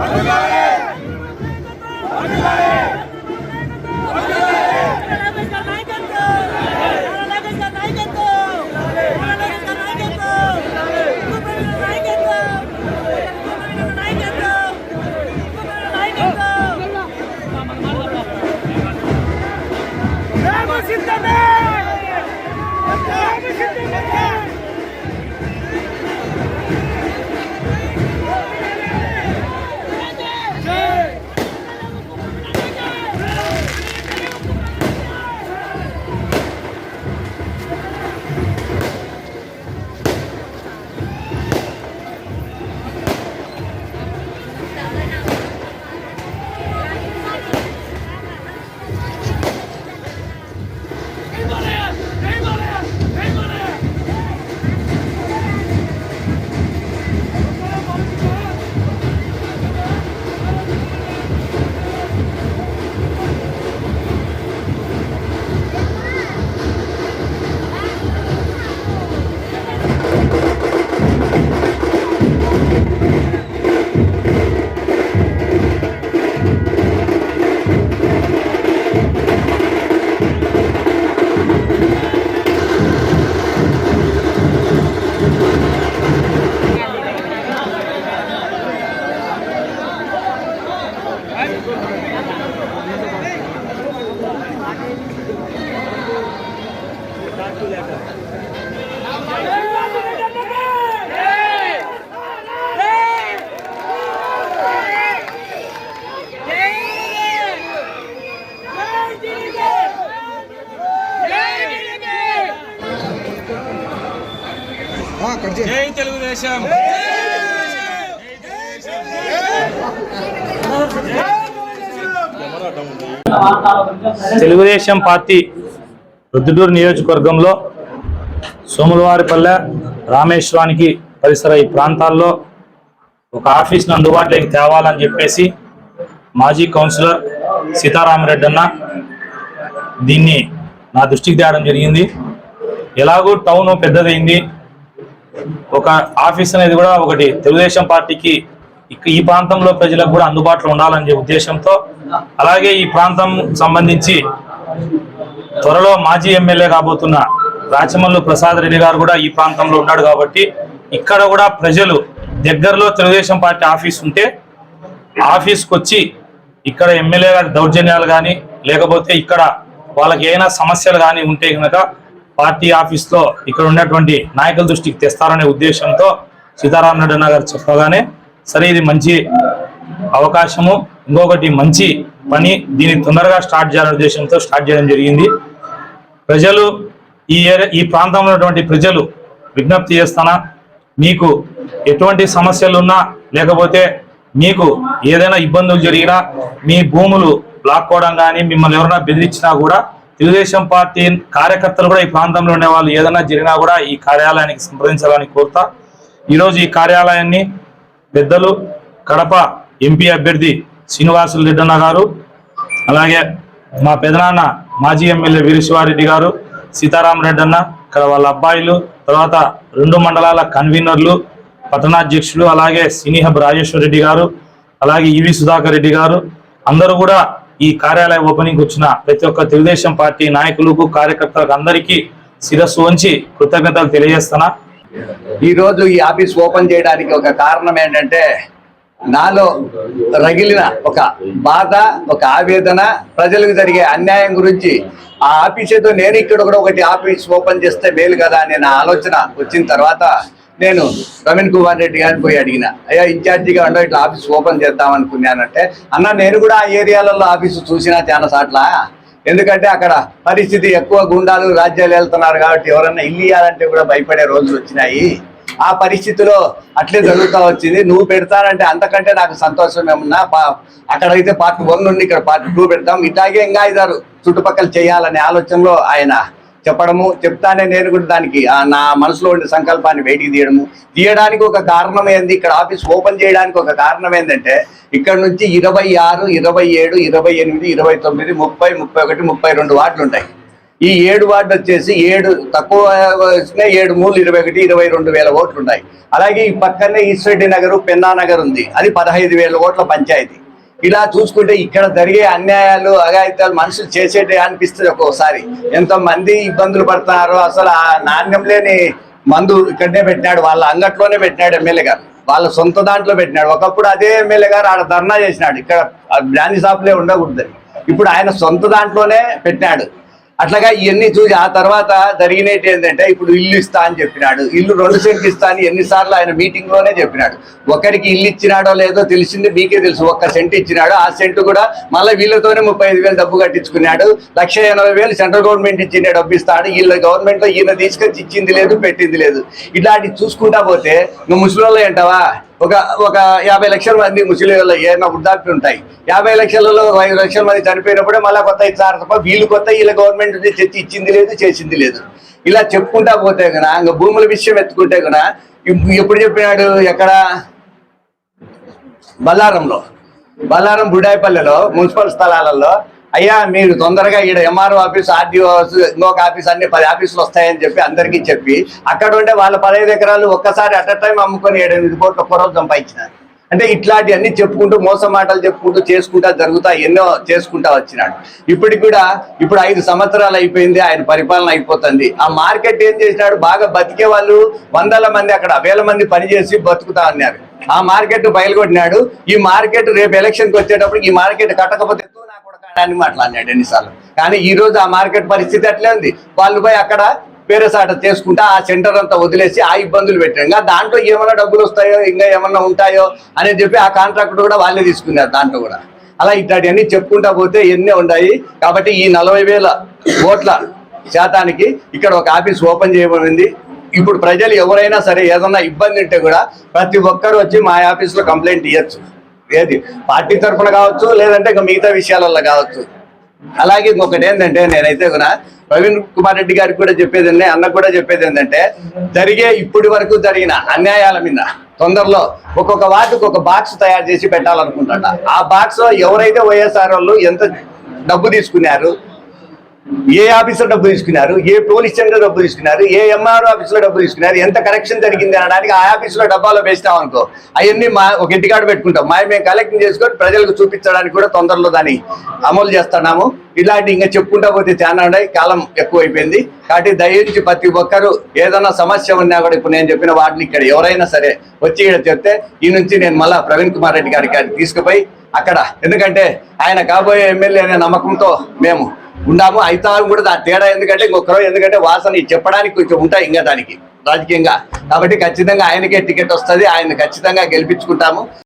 अधिकारी अधिकारी తెలుగుదేశం తెలుగుదేశం పార్టీ రుద్దుటూరు నియోజకవర్గంలో సోములవారిపల్లె రామేశ్వరానికి పరిసర ఈ ప్రాంతాల్లో ఒక ఆఫీస్ను అందుబాటులోకి తేవాలని చెప్పేసి మాజీ కౌన్సిలర్ సీతారామరెడ్డి అన్న దీన్ని నా దృష్టికి తేవడం జరిగింది. ఎలాగూ టౌన్ పెద్దదైంది. ఒక ఆఫీస్ అనేది కూడా ఒకటి తెలుగుదేశం పార్టీకి ఈ ప్రాంతంలో ప్రజలకు కూడా అందుబాటులో ఉండాలనే ఉద్దేశంతో అలాగే ఈ ప్రాంతం సంబంధించి త్వరలో మాజీ ఎమ్మెల్యే కాబోతున్న రాచమల్లు ప్రసాద్ రెడ్డి గారు కూడా ఈ ప్రాంతంలో ఉన్నాడు కాబట్టి ఇక్కడ కూడా ప్రజలు దగ్గరలో తెలుగుదేశం పార్టీ ఆఫీస్ ఉంటే ఆఫీస్కి వచ్చి ఇక్కడ ఎమ్మెల్యే గారి దౌర్జన్యాలు కానీ లేకపోతే ఇక్కడ వాళ్ళకి ఏమైనా సమస్యలు కానీ ఉంటే కనుక పార్టీ ఆఫీస్లో ఇక్కడ ఉన్నటువంటి నాయకుల దృష్టికి తెస్తారనే ఉద్దేశంతో సీతారాం నడ్డన్న గారు చెప్పగానే సరే ఇది మంచి అవకాశము ఇంకొకటి మంచి పని దీన్ని తొందరగా స్టార్ట్ చేయాలనే ఉద్దేశంతో స్టార్ట్ చేయడం జరిగింది. ప్రజలు ఈ ఏరియా ఈ ప్రాంతంలో ఉన్నటువంటి ప్రజలు విజ్ఞప్తి చేస్తానా మీకు ఎటువంటి సమస్యలు ఉన్నా లేకపోతే మీకు ఏదైనా ఇబ్బందులు జరిగినా మీ భూములు లాక్కోవడం కానీ మిమ్మల్ని ఎవరైనా బెదిరించినా కూడా తెలుగుదేశం పార్టీ కార్యకర్తలు కూడా ఈ ప్రాంతంలో ఉండే వాళ్ళు ఏదైనా జరిగినా కూడా ఈ కార్యాలయానికి సంప్రదించాలని కోరుతా. ఈరోజు ఈ కార్యాలయాన్ని పెద్దలు కడప ఎంపీ అభ్యర్థి శ్రీనివాసులు రెడ్డన్న గారు అలాగే మా పెదనాన్న మాజీ ఎమ్మెల్యే వీరశివారెడ్డి గారు సీతారాం రెడ్డన్న ఇక్కడ వాళ్ళ అబ్బాయిలు తర్వాత రెండు మండలాల కన్వీనర్లు పట్టణాధ్యక్షులు అలాగే సినీహబ్ రాజేశ్వర రెడ్డి గారు అలాగే ఈవి సుధాకర్ రెడ్డి గారు అందరూ కూడా ఈ కార్యాలయ ఓపెనింగ్ వచ్చిన ప్రతి ఒక్క తెలుగుదేశం పార్టీ నాయకులకు కార్యకర్తలకు అందరికీ శిరస్సు ఉంచి కృతజ్ఞతలు తెలియజేస్తున్నా. ఈ రోజు ఈ ఆఫీస్ ఓపెన్ చేయడానికి ఒక కారణం ఏంటంటే నాలో రగిలిన ఒక బాధ ఒక ఆవేదన ప్రజలకు జరిగే అన్యాయం గురించి ఆ ఆఫీసేతో నేను ఇక్కడ కూడా ఒకటి ఆఫీస్ ఓపెన్ చేస్తే మేలు కదా అనే నా ఆలోచన వచ్చిన తర్వాత నేను ప్రవీణ్ కుమార్ రెడ్డి గారిని పోయి అడిగిన అయ్యా ఇన్ఛార్జిగా ఉండవు ఇట్లా ఆఫీస్ ఓపెన్ చేద్దాం అనుకున్నానంటే అన్న నేను కూడా ఆ ఏరియాలలో ఆఫీసు చూసినా చాలా సాట్ల. ఎందుకంటే అక్కడ పరిస్థితి ఎక్కువ గుండాలు రాజ్యాలు వెళ్తున్నారు కాబట్టి ఎవరన్నా ఇల్లు ఇవ్వాలంటే కూడా భయపడే రోజులు వచ్చినాయి. ఆ పరిస్థితిలో అట్లే జరుగుతూ వచ్చింది. నువ్వు పెడతానంటే అంతకంటే నాకు సంతోషం ఏమన్నా? పా- అక్కడైతే పార్ట్ వన్ నుండి ఇక్కడ పార్ట్ టూ పెడతాం. ఇట్లాగే ఇంకా ఇద్దరు చుట్టుపక్కల చేయాలనే ఆలోచనలో ఆయన చెప్పడము చెప్తానే నేను కూడా దానికి నా మనసులో ఉండే సంకల్పాన్ని బయటికి తీయడము. తీయడానికి ఒక కారణం ఏంది ఇక్కడ ఆఫీస్ ఓపెన్ చేయడానికి ఒక కారణం ఏంటంటే ఇక్కడ నుంచి ఇరవై ఆరు ఇరవై ఏడు ఇరవై ఎనిమిది ఇరవై తొమ్మిది ముప్పై ముప్పై ఒకటి ముప్పై రెండు వార్డులు ఉంటాయి. ఈ ఏడు వార్డు వచ్చేసి ఏడు తక్కువ వచ్చిన ఏడు మూడు ఇరవై ఒకటి ఇరవై రెండు వేల ఓట్లు ఉన్నాయి అలాగే ఈ పక్కనే ఈశ్వరెడ్డి నగర్ పెన్నా నగర్ ఉంది. అది పదహైదు వేల ఓట్ల పంచాయతీ. ఇలా చూసుకుంటే ఇక్కడ జరిగే అన్యాయాలు అఘాయితాలు మనుషులు చేసేటే అనిపిస్తుంది ఒక్కోసారి. ఎంతో మంది ఇబ్బందులు పడుతున్నారు అసలు ఆ నాణ్యం లేని మందు ఇక్కడనే పెట్టినాడు వాళ్ళ అంగట్లోనే పెట్టినాడు ఎమ్మెల్యే గారు. వాళ్ళ సొంత దాంట్లో పెట్టినాడు. ఒకప్పుడు అదే ఎమ్మెల్యే గారు ఆడ ధర్నా చేసినాడు. ఇక్కడ బ్రాంతి షాప్లే ఉండకూడదు ఇప్పుడు ఆయన సొంత దాంట్లోనే పెట్టినాడు. అట్లాగా ఇవన్నీ చూసి ఆ తర్వాత జరిగినట్టు ఏంటంటే ఇప్పుడు ఇల్లు ఇస్తా అని చెప్పినాడు. ఇల్లు రెండు సెంట్లు ఇస్తా అని ఎన్నిసార్లు ఆయన మీటింగ్లోనే చెప్పినాడు. ఒకరికి ఇల్లు ఇచ్చినాడో లేదో తెలిసింది మీకే తెలుసు. ఒక్క సెంట్ ఇచ్చినాడు. ఆ సెంట్ కూడా మళ్ళీ వీళ్ళతోనే ముప్పై ఐదు వేలు డబ్బు కట్టించుకున్నాడు. లక్ష ఎనభై వేలు సెంట్రల్ గవర్నమెంట్ ఇచ్చిన డబ్బు ఇస్తాడు. వీళ్ళ గవర్నమెంట్లో ఈయన తీసుకొచ్చి ఇచ్చింది లేదు పెట్టింది లేదు. ఇట్లాంటివి చూసుకుంటా పోతే నువ్వు ముసలి అంటావా? ఒక ఒక యాభై లక్షల మంది ముస్లింలు ఏమైనా వృద్ధాప్య ఉంటాయి. యాభై లక్షలలో ఐదు లక్షల మంది చనిపోయినప్పుడే మళ్ళీ కొత్త ఇచ్చారు తప్ప వీళ్ళు కొత్త వీళ్ళ గవర్నమెంట్ తెచ్చి ఇచ్చింది లేదు చేసింది లేదు. ఇలా చెప్పుకుంటా పోతే కదా ఇంకా భూముల విషయం ఎత్తుకుంటే కదా ఎప్పుడు చెప్పినాడు ఎక్కడ? బల్లారంలో. బల్లారం బుడాయిపల్లెలో మున్సిపల్ స్థలాలలో అయ్యా మీరు తొందరగా ఈడ ఎంఆర్ఓ ఆఫీస్ ఆర్డీఓ ఇంకొక ఆఫీస్ అన్ని పది ఆఫీసులు వస్తాయని చెప్పి అందరికీ చెప్పి అక్కడ ఉండే వాళ్ళ పదహైదు ఎకరాలు ఒక్కసారి అట్ టైం అమ్ముకొని ఏడెనిమిది కోట్ల పొరలు సంపాదించినారు. అంటే ఇట్లాంటివన్నీ చెప్పుకుంటూ మోస మాటలు చెప్పుకుంటూ చేసుకుంటా జరుగుతా ఎన్నో చేసుకుంటా వచ్చినాడు. ఇప్పటికి కూడా ఇప్పుడు ఐదు సంవత్సరాలు అయిపోయింది ఆయన పరిపాలన అయిపోతుంది. ఆ మార్కెట్ ఏం చేసినాడు? బాగా బతికే వాళ్ళు వందల మంది అక్కడ వేల మంది పనిచేసి బతుకుతా ఉన్నారు. ఆ మార్కెట్ బయలుకొట్టినాడు. ఈ మార్కెట్ రేపు ఎలక్షన్కి వచ్చేటప్పుడు ఈ మార్కెట్ కట్టకపోతే తూ అని మాట్లాడినాడు ఎన్నిసార్లు. కానీ ఈ రోజు ఆ మార్కెట్ పరిస్థితి అట్లే ఉంది. వాళ్ళు పోయి అక్కడ వేరే సాట చేసుకుంటా ఆ సెంటర్ అంతా వదిలేసి ఆ ఇబ్బందులు పెట్టారు. ఇంకా దాంట్లో ఏమైనా డబ్బులు వస్తాయో ఇంకా ఏమన్నా ఉంటాయో అని చెప్పి ఆ కాంట్రాక్ట్ కూడా వాళ్ళే తీసుకున్నారు దాంట్లో కూడా. అలా ఇట్లాంటివన్నీ చెప్పుకుంటా పోతే ఎన్ని ఉన్నాయి. కాబట్టి ఈ నలభై వేల ఓట్ల శాతానికి ఇక్కడ ఒక ఆఫీస్ ఓపెన్ చేయబడింది. ఇప్పుడు ప్రజలు ఎవరైనా సరే ఏదన్నా ఇబ్బంది ఉంటే కూడా ప్రతి ఒక్కరు వచ్చి మా ఆఫీస్లో కంప్లైంట్ ఇవ్వచ్చు ఏది? పార్టీ తరఫున కావచ్చు లేదంటే ఇంకా మిగతా విషయాలలో కావచ్చు. అలాగే ఇంకొకటి ఏంటంటే నేనైతే కూడా ప్రవీణ్ కుమార్ రెడ్డి గారికి కూడా చెప్పేది అన్న కూడా చెప్పేది ఏంటంటే జరిగే ఇప్పటి వరకు జరిగిన అన్యాయాల మీద తొందరలో ఒక్కొక్క వాటికి ఒక బాక్స్ తయారు చేసి పెట్టాలనుకుంటాడ ఆ బాక్స్లో ఎవరైతే వైఎస్ఆర్ వాళ్ళు ఎంత డబ్బు తీసుకున్నారు ఏ ఆఫీసులో డబ్బు తీసుకున్నారు? ఏ పోలీస్ స్టేషన్ డబ్బు తీసుకున్నారు? ఏ ఎంఆర్ఓ ఆఫీసులో డబ్బు తీసుకున్నారు? ఎంత కరెక్షన్ జరిగింది అనడానికి ఆ ఆఫీసులో డబ్బాలో వేస్తాం అనుకో అవన్నీ మా ఒక ఇంటికాడ పెట్టుకుంటాం. మా మేము కలెక్ట్ చేసుకొని ప్రజలకు చూపించడానికి కూడా తొందరలో దాన్ని అమలు చేస్తున్నాము. ఇలాంటి ఇంకా చెప్పుకుంటా పోతే చాలా ఉన్నాయి. కాలం ఎక్కువైపోయింది. కాబట్టి దయించి ప్రతి ఒక్కరు ఏదైనా సమస్య ఉన్నా కూడా ఇప్పుడు నేను చెప్పిన వాటిని ఇక్కడ ఎవరైనా సరే వచ్చి ఇక్కడ చెప్తే ఈ నుంచి నేను మళ్ళా ప్రవీణ్ కుమార్ రెడ్డి గారికి తీసుకుపోయి అక్కడ. ఎందుకంటే ఆయన కాబోయే ఎమ్మెల్యే అనే నమ్మకంతో మేము ఉన్నాము అయితే కూడా దాని తేడా ఎందుకంటే ఇంకొకరు ఎందుకంటే వాసన చెప్పడానికి కొంచెం ఉంటాయి ఇంకా దానికి రాజకీయంగా. కాబట్టి ఖచ్చితంగా ఆయనకే టికెట్ వస్తుంది ఆయన ఖచ్చితంగా గెలిపించుకుంటాము.